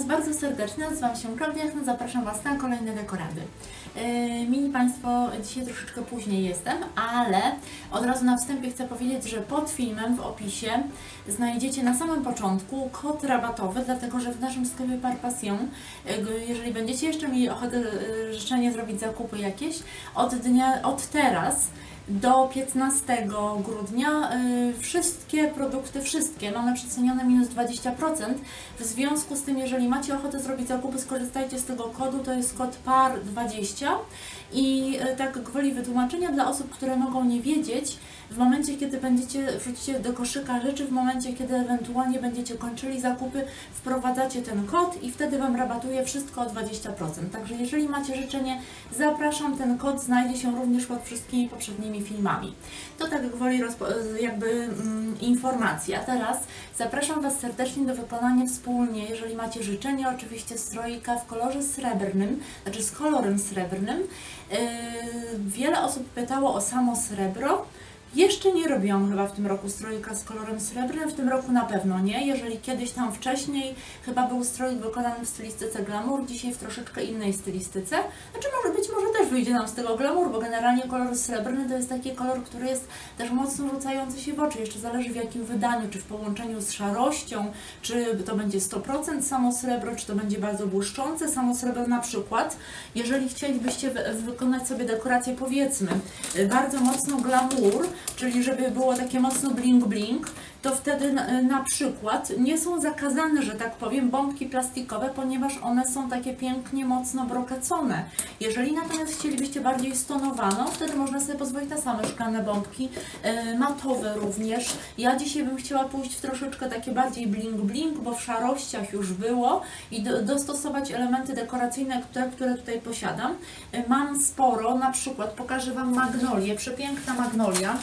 Was bardzo serdecznie, nazywam się Klaudia Jachna, zapraszam Was na kolejne dekorady. Yy, Mili Państwo, dzisiaj troszeczkę później jestem, ale od razu na wstępie chcę powiedzieć, że pod filmem w opisie znajdziecie na samym początku kod rabatowy, dlatego że w naszym sklepie Par Passion, yy, jeżeli będziecie jeszcze mieli ochotę, yy, życzenie zrobić zakupy jakieś, od dnia, od teraz do 15 grudnia y, wszystkie produkty, wszystkie mamy przecenione minus 20%. W związku z tym, jeżeli macie ochotę zrobić zakupy, skorzystajcie z tego kodu, to jest kod PAR20 i y, tak gwoli wytłumaczenia dla osób, które mogą nie wiedzieć, w momencie, kiedy będziecie wrzucicie do koszyka rzeczy, w momencie, kiedy ewentualnie będziecie kończyli zakupy, wprowadzacie ten kod i wtedy Wam rabatuje wszystko o 20%. Także jeżeli macie życzenie, zapraszam, ten kod znajdzie się również pod wszystkimi poprzednimi filmami. To tak gwoli jakby mm, informacja. Teraz zapraszam Was serdecznie do wykonania wspólnie, jeżeli macie życzenie, oczywiście strojka w kolorze srebrnym, znaczy z kolorem srebrnym. Yy, wiele osób pytało o samo srebro. Jeszcze nie robiłam chyba w tym roku strojka z kolorem srebrnym, w tym roku na pewno nie. Jeżeli kiedyś tam wcześniej chyba był strojk wykonany w stylistyce glamour, dzisiaj w troszeczkę innej stylistyce. Znaczy może być może też wyjdzie nam z tego glamour, bo generalnie kolor srebrny to jest taki kolor, który jest też mocno rzucający się w oczy. Jeszcze zależy w jakim wydaniu, czy w połączeniu z szarością, czy to będzie 100% samo srebro, czy to będzie bardzo błyszczące samo srebro na przykład. Jeżeli chcielibyście wy- wykonać sobie dekorację powiedzmy bardzo mocno glamour, czyli żeby było takie mocno bling bling, to wtedy na, przykład nie są zakazane, że tak powiem, bombki plastikowe, ponieważ one są takie pięknie mocno brokacone. Jeżeli natomiast chcielibyście bardziej stonowaną, wtedy można sobie pozwolić na same szklane bombki, e, matowe również. Ja dzisiaj bym chciała pójść w troszeczkę takie bardziej bling bling, bo w szarościach już było i do, dostosować elementy dekoracyjne, które, które tutaj posiadam. E, Mam sporo, na przykład pokażę Wam magnolię, przepiękna magnolia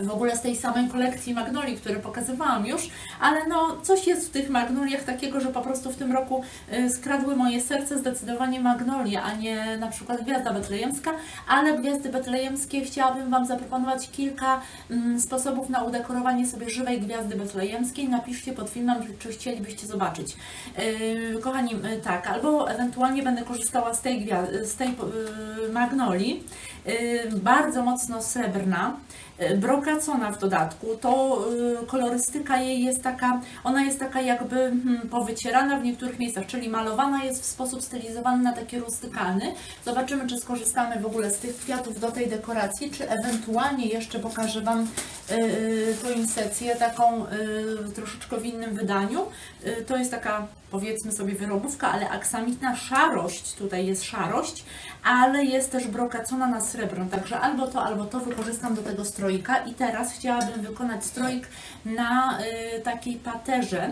w ogóle z tej samej kolekcji magnolii, które pokazywałam już, ale no coś jest w tych magnoliach takiego, że po prostu w tym roku y, skradły moje serce zdecydowanie magnolie, a nie na przykład gwiazda betlejemska, ale gwiazdy betlejemskie chciałabym Wam zaproponować kilka mm, sposobów na udekorowanie sobie żywej gwiazdy betlejemskiej. Napiszcie pod filmem, czy chcielibyście zobaczyć. Yy, kochani, yy, tak, albo ewentualnie będę korzystała z tej, z tej magnolii, bardzo mocno srebrna, brokacona w dodatku, to yy, kolorystyka jej jest taka, ona jest taka jakby hmm, powycierana w niektórych miejscach, czyli malowana jest w sposób stylizowany na taki rustykalny. Zobaczymy, czy skorzystamy w ogóle z tych kwiatów do tej dekoracji, czy ewentualnie jeszcze pokażę Wam tą insekcję taką troszeczkę w innym wydaniu. To jest taka powiedzmy sobie wyrobówka, ale aksamitna szarość, tutaj jest szarość, ale jest też brokacona na srebrno, także albo to, albo to wykorzystam do tego stroika i teraz chciałabym wykonać stroik na y, takiej paterze.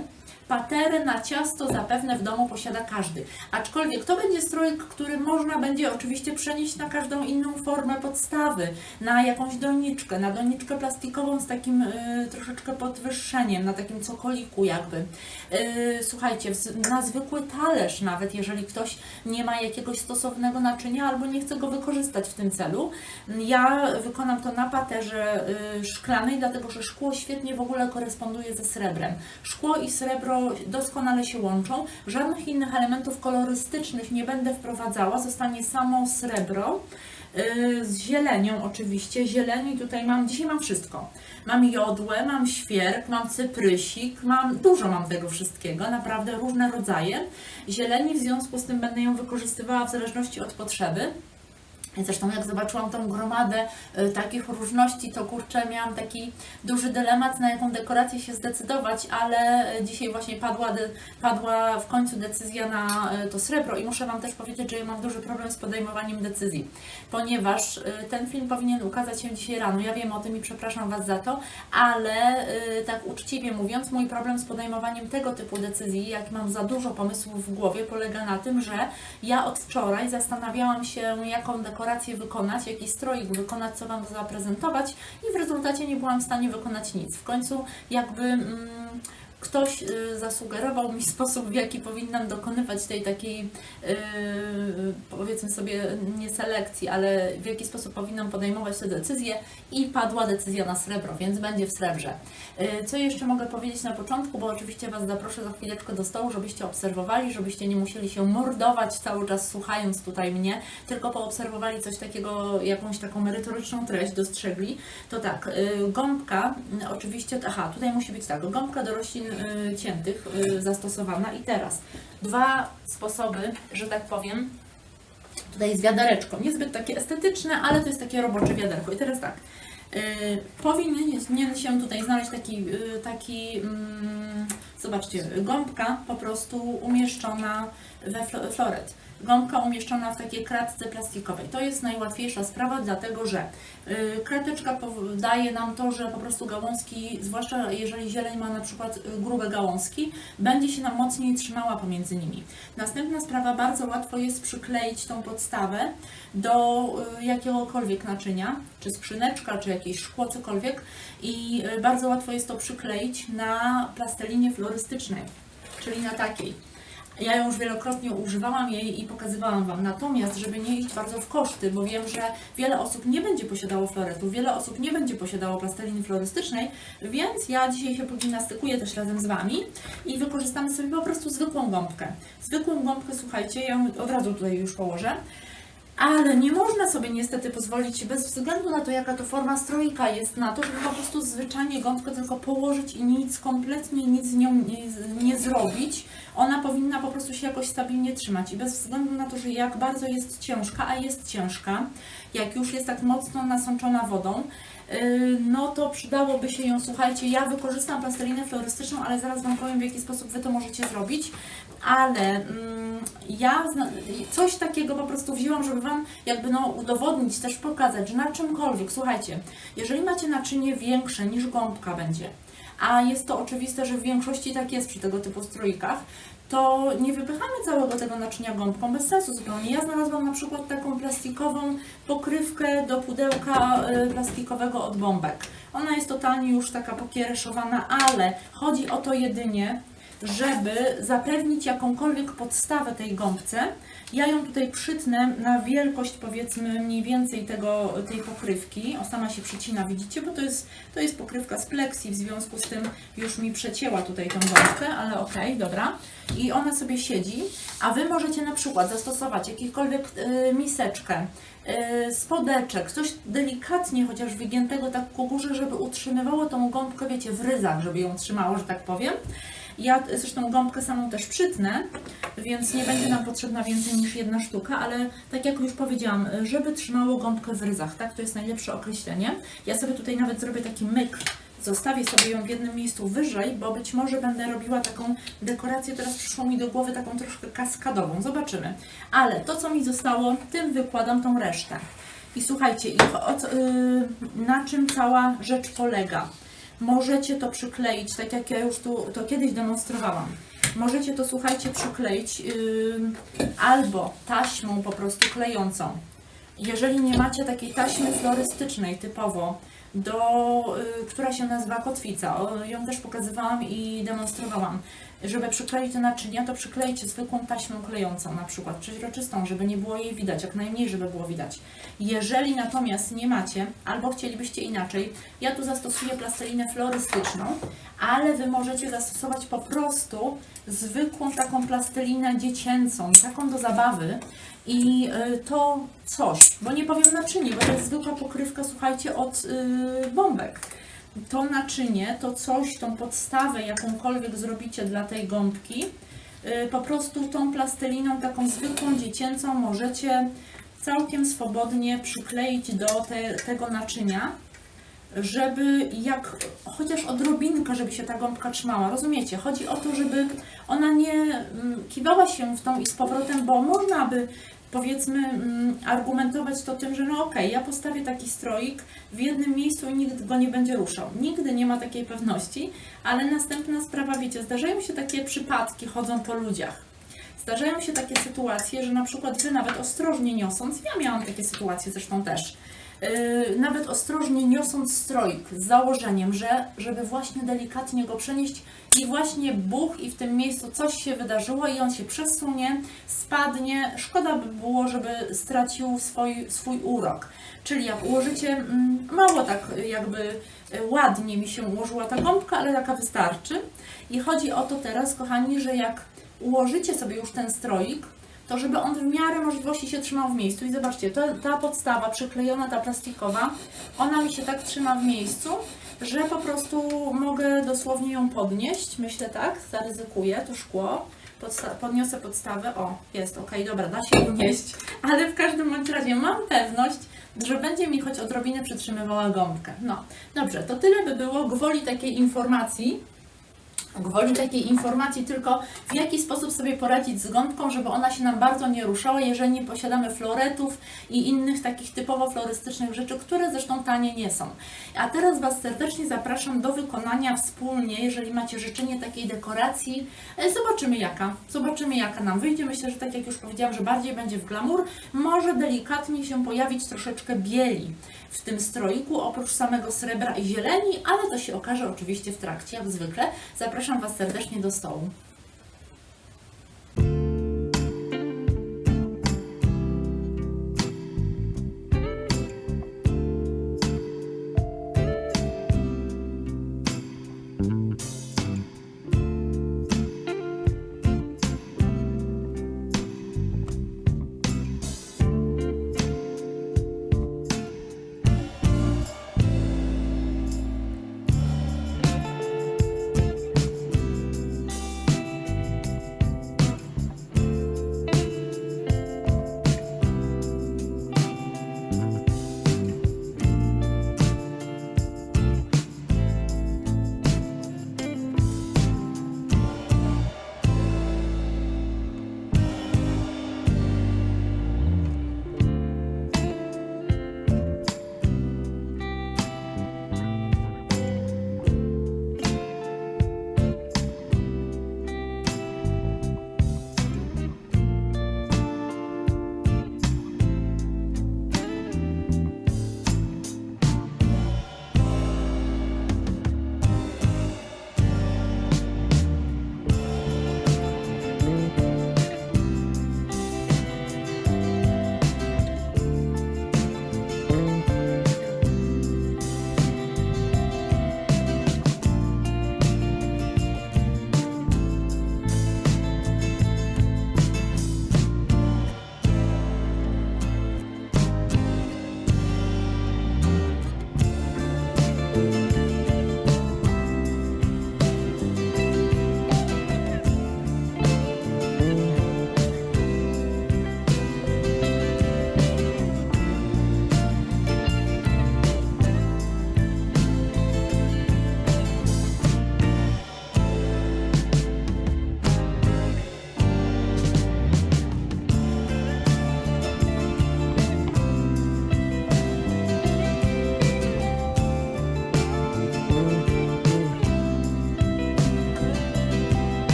Paterę na ciasto zapewne w domu posiada każdy. Aczkolwiek to będzie strojk, który można będzie oczywiście przenieść na każdą inną formę podstawy, na jakąś doniczkę, na doniczkę plastikową z takim y, troszeczkę podwyższeniem, na takim cokoliku jakby. Y, słuchajcie, na zwykły talerz nawet, jeżeli ktoś nie ma jakiegoś stosownego naczynia albo nie chce go wykorzystać w tym celu. Ja wykonam to na paterze y, szklanej, dlatego że szkło świetnie w ogóle koresponduje ze srebrem. Szkło i srebro doskonale się łączą. Żadnych innych elementów kolorystycznych nie będę wprowadzała, zostanie samo srebro. y, Z zielenią oczywiście. Zieleni tutaj mam, dzisiaj mam wszystko. Mam jodłę, mam świerk, mam cyprysik, mam, dużo mam tego wszystkiego, naprawdę różne rodzaje. Zieleni w związku z tym będę ją wykorzystywała w zależności od potrzeby. Zresztą jak zobaczyłam tą gromadę y, takich różności, to kurczę, miałam taki duży dylemat, na jaką dekorację się zdecydować, ale y, dzisiaj właśnie padła, padła w końcu decyzja na y, to srebro i muszę Wam też powiedzieć, że ja mam duży problem z podejmowaniem decyzji, ponieważ ten film powinien ukazać się dzisiaj rano. Ja wiem o tym i przepraszam Was za to, ale tak uczciwie mówiąc, mój problem z podejmowaniem tego typu decyzji, jak mam za dużo pomysłów w głowie, polega na tym, że ja od wczoraj zastanawiałam się, jaką dekorację wykonać, jaki stroik wykonać, co Wam zaprezentować i w rezultacie nie byłam w stanie wykonać nic. W końcu jakby mm, ktoś y, zasugerował mi sposób, w jaki powinnam dokonywać tej takiej, y, powiedzmy sobie, nie selekcji, ale w jaki sposób powinnam podejmować te decyzje i padła decyzja na srebro, więc będzie w srebrze. Y, Co jeszcze mogę powiedzieć na początku, bo oczywiście Was zaproszę za chwileczkę do stołu, żebyście obserwowali, żebyście nie musieli się mordować cały czas słuchając tutaj mnie, tylko poobserwowali coś takiego, jakąś taką merytoryczną treść dostrzegli. To tak, y, gąbka, y, oczywiście, aha, tutaj musi być tak, gąbka do roślin y, ciętych zastosowana i teraz dwa sposoby, że tak powiem, tutaj jest wiadereczko, niezbyt takie estetyczne, ale to jest takie robocze wiaderko. I teraz tak, powinien się tutaj znaleźć taki, y, taki mm, zobaczcie, gąbka po prostu umieszczona we flo- floret. Gąbka umieszczona w takiej kratce plastikowej. To jest najłatwiejsza sprawa, dlatego że y, krateczka daje nam to, że po prostu gałązki, zwłaszcza jeżeli zieleń ma na przykład y, grube gałązki, będzie się nam mocniej trzymała pomiędzy nimi. Następna sprawa, bardzo łatwo jest przykleić tą podstawę do y, jakiegokolwiek naczynia, czy skrzyneczka, czy jakieś szkło, cokolwiek i bardzo łatwo jest to przykleić na plastelinie florystycznej, czyli na takiej. Ja ją już wielokrotnie używałam jej i pokazywałam Wam. Natomiast, żeby nie iść bardzo w koszty, bo wiem, że wiele osób nie będzie posiadało floretu, wiele osób nie będzie posiadało plasteliny florystycznej, więc ja dzisiaj się pogimnastykuję też razem z Wami i wykorzystamy sobie po prostu zwykłą gąbkę. Zwykłą gąbkę, słuchajcie, ja ją od razu tutaj już położę. Ale nie można sobie niestety pozwolić, bez względu na to, jaka to forma stroika jest, na to, żeby po prostu zwyczajnie gąbkę tylko położyć i nic, kompletnie nic z nią nie, nie zrobić. Ona powinna po prostu się jakoś stabilnie trzymać i bez względu na to, że jak bardzo jest ciężka, a jest ciężka, jak już jest tak mocno nasączona wodą, no to przydałoby się ją, słuchajcie, ja wykorzystam plastelinę florystyczną, ale zaraz Wam powiem, w jaki sposób Wy to możecie zrobić, ale mm, ja coś takiego po prostu wzięłam, żeby Wam jakby no udowodnić, też pokazać, że na czymkolwiek, słuchajcie, jeżeli macie naczynie większe niż gąbka będzie, a jest to oczywiste, że w większości tak jest przy tego typu strójkach, to nie wypychamy całego tego naczynia gąbką, bez sensu zupełnie. Ja znalazłam na przykład taką plastikową pokrywkę do pudełka y, plastikowego od bombek. Ona jest totalnie już taka pokiereszowana, ale chodzi o to jedynie, żeby zapewnić jakąkolwiek podstawę tej gąbce. Ja ją tutaj przytnę na wielkość powiedzmy mniej więcej tego, tej pokrywki. O, sama się przycina, widzicie, bo to jest, to jest pokrywka z pleksji, w związku z tym już mi przecięła tutaj tą gąbkę, ale okej, dobra. I ona sobie siedzi, a Wy możecie na przykład zastosować jakikolwiek y, miseczkę, y, spodeczek, coś delikatnie chociaż wygiętego tak ku górze, żeby utrzymywało tą gąbkę, wiecie, w ryzach, żeby ją trzymało, że tak powiem. Ja zresztą gąbkę samą też przytnę, więc nie będzie nam potrzebna więcej niż jedna sztuka, ale tak jak już powiedziałam, żeby trzymało gąbkę w ryzach, tak? To jest najlepsze określenie. Ja sobie tutaj nawet zrobię taki myk, zostawię sobie ją w jednym miejscu wyżej, bo być może będę robiła taką dekorację, teraz przyszło mi do głowy taką troszkę kaskadową, zobaczymy. Ale to, co mi zostało, tym wykładam tą resztę. I słuchajcie, yy, na czym cała rzecz polega? Możecie to przykleić, tak jak ja już tu to kiedyś demonstrowałam. Możecie to, słuchajcie, przykleić yy, albo taśmą po prostu klejącą. Jeżeli nie macie takiej taśmy florystycznej typowo, do, y, która się nazywa kotwica, o, ją też pokazywałam i demonstrowałam. Żeby przykleić te naczynia, to przyklejcie zwykłą taśmą klejącą na przykład, przeźroczystą, żeby nie było jej widać, jak najmniej, żeby było widać. Jeżeli natomiast nie macie, albo chcielibyście inaczej, ja tu zastosuję plastelinę florystyczną, ale Wy możecie zastosować po prostu zwykłą taką plastelinę dziecięcą, taką do zabawy i y, to coś, bo nie powiem naczynie, bo to jest zwykła pokrywka, słuchajcie, od y, bombek. To naczynie, to coś, tą podstawę jakąkolwiek zrobicie dla tej gąbki, y, po prostu tą plasteliną taką zwykłą dziecięcą możecie całkiem swobodnie przykleić do te, tego naczynia, żeby jak chociaż odrobinkę, żeby się ta gąbka trzymała. Rozumiecie? Chodzi o to, żeby ona nie mm, kiwała się w tą i z powrotem, bo można by powiedzmy mm, argumentować to tym, że no okej, ja postawię taki stroik w jednym miejscu i nikt go nie będzie ruszał. Nigdy nie ma takiej pewności, ale następna sprawa, wiecie, zdarzają się takie przypadki, chodzą po ludziach. Zdarzają się takie sytuacje, że na przykład Wy nawet ostrożnie niosąc, ja miałam takie sytuacje zresztą też, yy, nawet ostrożnie niosąc stroik z założeniem, że żeby właśnie delikatnie go przenieść i właśnie buch i w tym miejscu coś się wydarzyło i on się przesunie, spadnie. Szkoda by było, żeby stracił swój, swój urok. Czyli jak ułożycie, mm, mało tak jakby y, ładnie mi się ułożyła ta gąbka, ale taka wystarczy. I chodzi o to teraz, kochani, że jak ułożycie sobie już ten stroik, to żeby on w miarę możliwości się trzymał w miejscu. I zobaczcie, to, ta podstawa przyklejona, ta plastikowa, ona mi się tak trzyma w miejscu, że po prostu mogę dosłownie ją podnieść. Myślę tak, zaryzykuję to szkło. Podsta- podniosę podstawę. O, jest, ok, dobra, da się unieść. Ale w każdym bądź razie mam pewność, że będzie mi choć odrobinę przytrzymywała gąbkę. No, dobrze, to tyle by było gwoli takiej informacji. Gwoli takiej informacji tylko, w jaki sposób sobie poradzić z gąbką, żeby ona się nam bardzo nie ruszała, jeżeli nie posiadamy floretów i innych takich typowo florystycznych rzeczy, które zresztą tanie nie są. A teraz Was serdecznie zapraszam do wykonania wspólnie, jeżeli macie życzenie takiej dekoracji. E, Zobaczymy jaka. Zobaczymy jaka nam wyjdzie. Myślę, że tak jak już powiedziałam, że bardziej będzie w glamour. Może delikatnie się pojawić troszeczkę bieli w tym stroiku, oprócz samego srebra i zieleni, ale to się okaże oczywiście w trakcie, jak zwykle. Zapraszam Was serdecznie do stołu.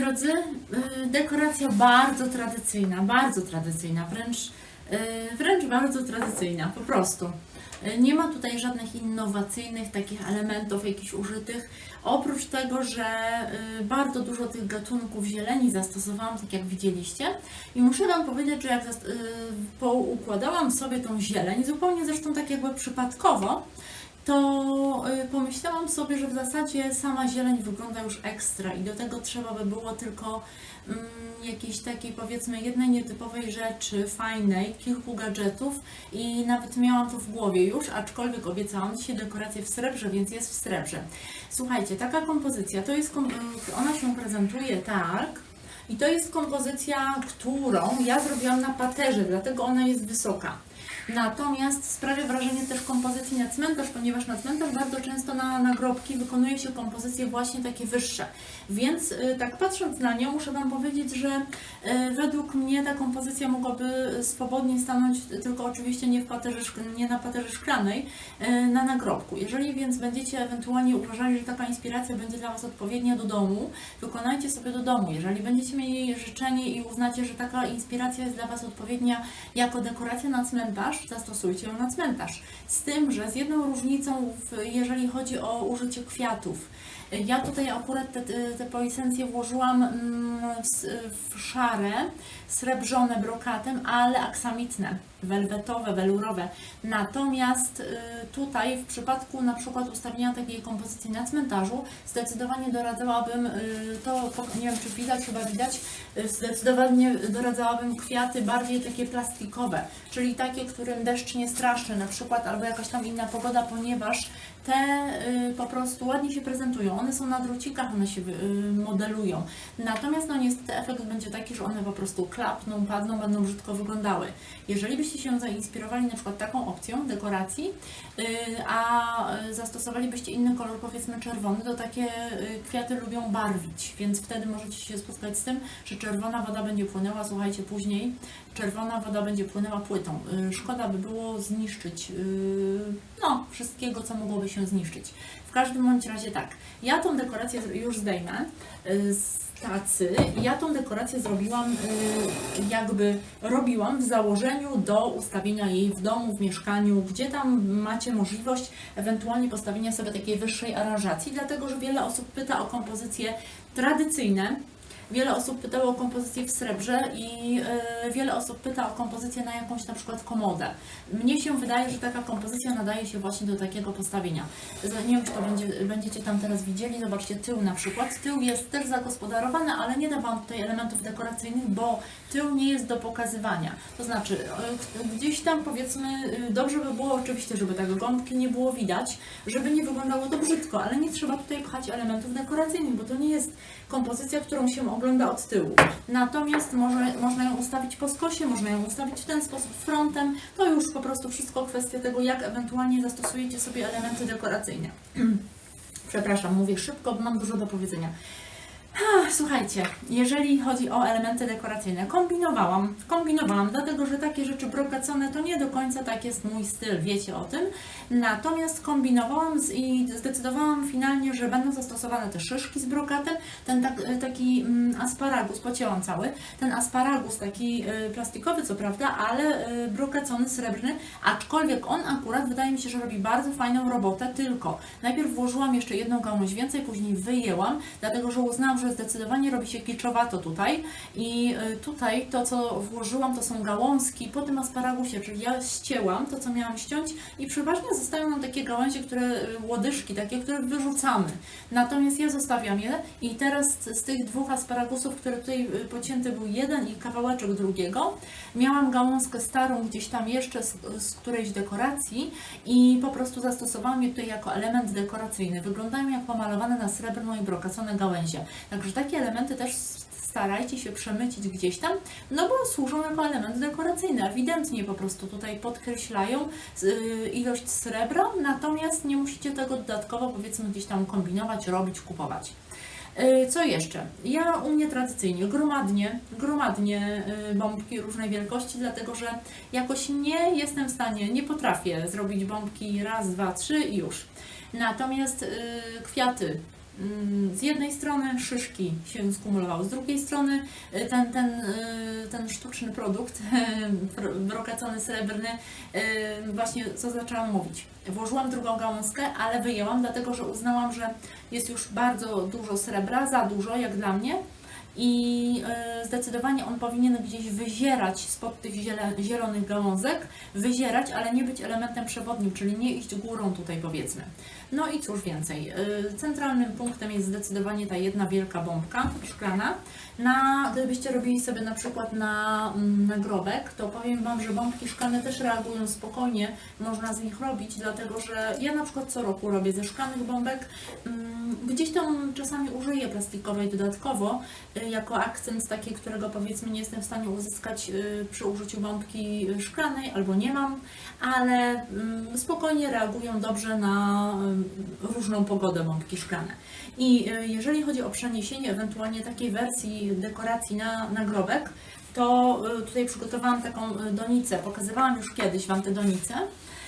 Drodzy, y, dekoracja bardzo tradycyjna, bardzo tradycyjna, wręcz, y, wręcz bardzo tradycyjna, po prostu. Y, Nie ma tutaj żadnych innowacyjnych takich elementów jakichś użytych, oprócz tego, że bardzo dużo tych gatunków zieleni zastosowałam, tak jak widzieliście. I muszę Wam powiedzieć, że jak poukładałam sobie tą zieleń, zupełnie zresztą tak jakby przypadkowo, to y, pomyślałam sobie, że w zasadzie sama zieleń wygląda już ekstra i do tego trzeba by było tylko mm, jakiejś takiej powiedzmy jednej nietypowej rzeczy, fajnej, kilku gadżetów i nawet miałam to w głowie już, aczkolwiek obiecałam dzisiaj dekorację w srebrze, więc jest w srebrze. Słuchajcie, taka kompozycja, to jest, y, ona się prezentuje tak, i to jest kompozycja, którą ja zrobiłam na paterze, dlatego ona jest wysoka. Natomiast sprawia wrażenie też kompozycji na cmentarz, ponieważ na cmentarz bardzo często na nagrobki wykonuje się kompozycje właśnie takie wyższe. Więc y, tak patrząc na nią, muszę Wam powiedzieć, że y, według mnie ta kompozycja mogłaby swobodnie stanąć, tylko oczywiście nie, w paterze, nie na paterze szklanej, y, na nagrobku. Jeżeli więc będziecie ewentualnie uważali, że taka inspiracja będzie dla Was odpowiednia do domu, wykonajcie sobie do domu. Jeżeli będziecie mieli życzenie i uznacie, że taka inspiracja jest dla Was odpowiednia jako dekoracja na cmentarz, zastosujcie ją na cmentarz. Z tym, że z jedną różnicą, jeżeli chodzi o użycie kwiatów. Ja tutaj akurat te, te włożyłam mm, w, w szare, srebrzone brokatem, ale aksamitne, welwetowe, welurowe. Natomiast y, tutaj w przypadku na przykład ustawienia takiej kompozycji na cmentarzu zdecydowanie doradzałabym, y, to nie wiem czy widać, chyba widać, y, zdecydowanie doradzałabym kwiaty bardziej takie plastikowe, czyli takie, którym deszcz nie straszy na przykład, albo jakaś tam inna pogoda, ponieważ te po prostu ładnie się prezentują. One są na drucikach, one się modelują. Natomiast no niestety efekt będzie taki, że one po prostu klapną, padną, będą brzydko wyglądały. Jeżeli byście się zainspirowali na przykład taką opcją dekoracji, y, a y, zastosowalibyście inny kolor, powiedzmy czerwony, to takie y, kwiaty lubią barwić, więc wtedy możecie się spotkać z tym, że czerwona woda będzie płynęła, słuchajcie, później czerwona woda będzie płynęła płytą. Szkoda by było zniszczyć no, wszystkiego, co mogłoby się zniszczyć. W każdym bądź razie tak, ja tą dekorację już zdejmę tacy. Ja tą dekorację zrobiłam, y, jakby robiłam w założeniu do ustawienia jej w domu, w mieszkaniu, gdzie tam macie możliwość ewentualnie postawienia sobie takiej wyższej aranżacji, dlatego że wiele osób pyta o kompozycje tradycyjne. Wiele osób pytało o kompozycję w srebrze i y, wiele osób pyta o kompozycję na jakąś na przykład komodę. Mnie się wydaje, że taka kompozycja nadaje się właśnie do takiego postawienia. Nie wiem, czy to będzie, będziecie tam teraz widzieli. Zobaczcie tył na przykład. Tył jest też zagospodarowany, ale nie da Wam tutaj elementów dekoracyjnych, bo tył nie jest do pokazywania. To znaczy, y, gdzieś tam powiedzmy, y, dobrze by było oczywiście, żeby tak gąbki nie było widać, żeby nie wyglądało to brzydko, ale nie trzeba tutaj pchać elementów dekoracyjnych, bo to nie jest kompozycja, którą się ogląda od tyłu. Natomiast może, można ją ustawić po skosie, można ją ustawić w ten sposób frontem. To już po prostu wszystko kwestia tego, jak ewentualnie zastosujecie sobie elementy dekoracyjne. Przepraszam, mówię szybko, mam dużo do powiedzenia. Słuchajcie, jeżeli chodzi o elementy dekoracyjne, kombinowałam, kombinowałam, dlatego że takie rzeczy brokacone to nie do końca tak jest mój styl, wiecie o tym. Natomiast kombinowałam z, i zdecydowałam finalnie, że będą zastosowane te szyszki z brokatem, ten tak, taki mm, asparagus, pocięłam cały, ten asparagus taki y, plastikowy co prawda, ale y, brokacony srebrny, aczkolwiek on akurat wydaje mi się, że robi bardzo fajną robotę, tylko najpierw włożyłam jeszcze jedną gałąź więcej, później wyjęłam, dlatego że uznałam, że zdecydowanie robi się kiczowato tutaj i y, tutaj to co włożyłam to są gałązki po tym asparagusie, czyli ja ścięłam to co miałam ściąć i przeważnie zostają nam takie gałęzie, które y, łodyżki takie, które wyrzucamy. Natomiast ja zostawiam je i teraz z tych dwóch asparagusów, które tutaj y, pocięty był jeden i kawałeczek drugiego, miałam gałązkę starą gdzieś tam jeszcze z, z którejś dekoracji i po prostu zastosowałam je tutaj jako element dekoracyjny. Wyglądają jak pomalowane na srebrno i brokacone gałęzie. Także takie elementy też starajcie się przemycić gdzieś tam, no bo służą jako element dekoracyjny. Ewidentnie po prostu tutaj podkreślają y, ilość srebra, natomiast nie musicie tego dodatkowo powiedzmy gdzieś tam kombinować, robić, kupować. Y, Co jeszcze? Ja u mnie tradycyjnie gromadnie, gromadnie y, bombki różnej wielkości, dlatego że jakoś nie jestem w stanie, nie potrafię zrobić bombki raz, dwa, trzy i już. Natomiast kwiaty z jednej strony szyszki się skumulowały, z drugiej strony y, ten, ten, y, ten sztuczny produkt, brokacony srebrny, y, właśnie co zaczęłam mówić. Włożyłam drugą gałązkę, ale wyjęłam, dlatego że uznałam, że jest już bardzo dużo srebra, za dużo jak dla mnie. I zdecydowanie on powinien gdzieś wyzierać spod tych zielonych gałązek, wyzierać, ale nie być elementem przewodnim, czyli nie iść górą tutaj powiedzmy. No i cóż więcej, y, centralnym punktem jest zdecydowanie ta jedna wielka bombka szklana. Na, gdybyście robili sobie na przykład na mm, nagrobek, to powiem Wam, że bombki szklane też reagują spokojnie, można z nich robić, dlatego że ja na przykład co roku robię ze szklanych bombek, mm, gdzieś tam czasami użyję plastikowej dodatkowo, y, jako akcent taki, którego powiedzmy nie jestem w stanie uzyskać y, przy użyciu bombki szklanej albo nie mam, ale mm, spokojnie reagują dobrze na różną pogodę bombki szklane. I y, jeżeli chodzi o przeniesienie ewentualnie takiej wersji dekoracji na nagrobek, to y, tutaj przygotowałam taką y, donicę, pokazywałam już kiedyś Wam te donice.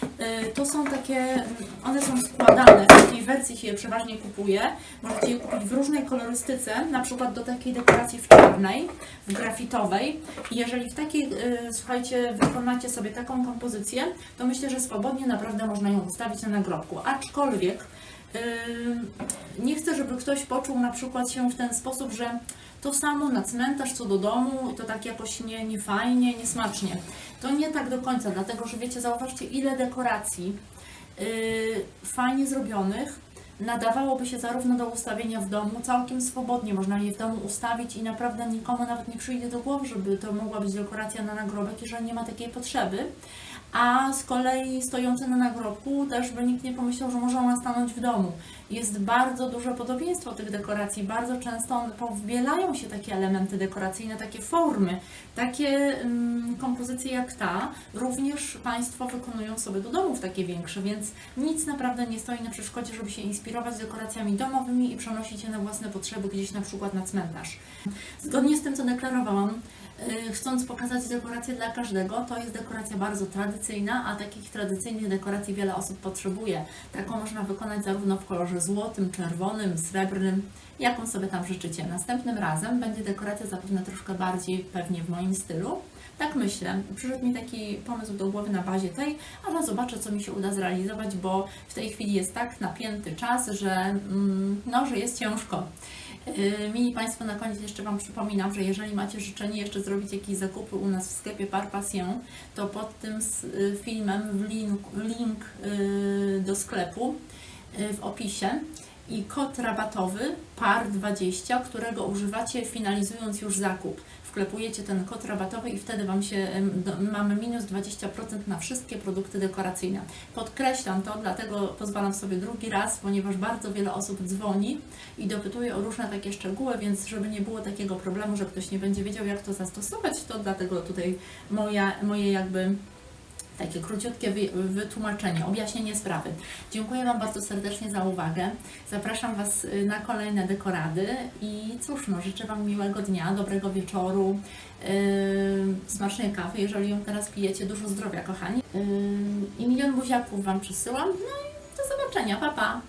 Y, To są takie, one są składane, w takiej wersji się je przeważnie kupuje. Możecie je kupić w różnej kolorystyce, na przykład do takiej dekoracji w czarnej, w grafitowej. I jeżeli w takiej, y, słuchajcie, wykonacie sobie taką kompozycję, to myślę, że swobodnie naprawdę można ją ustawić na nagrobku. Aczkolwiek Yy, nie chcę, żeby ktoś poczuł na przykład się w ten sposób, że to samo na cmentarz co do domu i to tak jakoś nie, nie fajnie, niesmacznie. To nie tak do końca, dlatego że wiecie, zauważcie ile dekoracji yy, fajnie zrobionych nadawałoby się zarówno do ustawienia w domu, całkiem swobodnie można je w domu ustawić i naprawdę nikomu nawet nie przyjdzie do głowy, żeby to mogła być dekoracja na nagrobek, jeżeli nie ma takiej potrzeby. A z kolei stojące na nagrobku też by nikt nie pomyślał, że może ona stanąć w domu. Jest bardzo duże podobieństwo tych dekoracji. Bardzo często powbielają się takie elementy dekoracyjne, takie formy, takie mm, kompozycje jak ta. Również Państwo wykonują sobie do domów takie większe, więc nic naprawdę nie stoi na przeszkodzie, żeby się inspirować dekoracjami domowymi i przenosić je na własne potrzeby gdzieś na przykład na cmentarz. Zgodnie z tym, co deklarowałam, chcąc pokazać dekorację dla każdego, to jest dekoracja bardzo tradycyjna, a takich tradycyjnych dekoracji wiele osób potrzebuje. Taką można wykonać zarówno w kolorze złotym, czerwonym, srebrnym, jaką sobie tam życzycie. Następnym razem będzie dekoracja zapewne troszkę bardziej pewnie w moim stylu. Tak myślę. Przyszedł mi taki pomysł do głowy na bazie tej, ale zobaczę, co mi się uda zrealizować, bo w tej chwili jest tak napięty czas, że, mm, no, że jest ciężko. Yy, Mili Państwo, na koniec jeszcze Wam przypominam, że jeżeli macie życzenie jeszcze zrobić jakieś zakupy u nas w sklepie Par Passion, to pod tym y, filmem w link, link y, do sklepu y, w opisie i kod rabatowy PAR20, którego używacie finalizując już zakup. Wklepujecie ten kod rabatowy i wtedy Wam się, do, mamy minus 20% na wszystkie produkty dekoracyjne. Podkreślam to, dlatego pozwalam sobie drugi raz, ponieważ bardzo wiele osób dzwoni i dopytuje o różne takie szczegóły, więc żeby nie było takiego problemu, że ktoś nie będzie wiedział jak to zastosować, to dlatego tutaj moja, moje jakby takie króciutkie wy- wytłumaczenie, objaśnienie sprawy. Dziękuję Wam bardzo serdecznie za uwagę. Zapraszam Was y, na kolejne dekorady i cóż, no, życzę Wam miłego dnia, dobrego wieczoru, yy, smacznej kawy, jeżeli ją teraz pijecie, dużo zdrowia, kochani. Yy, I milion buziaków Wam przysyłam. No i do zobaczenia, pa pa!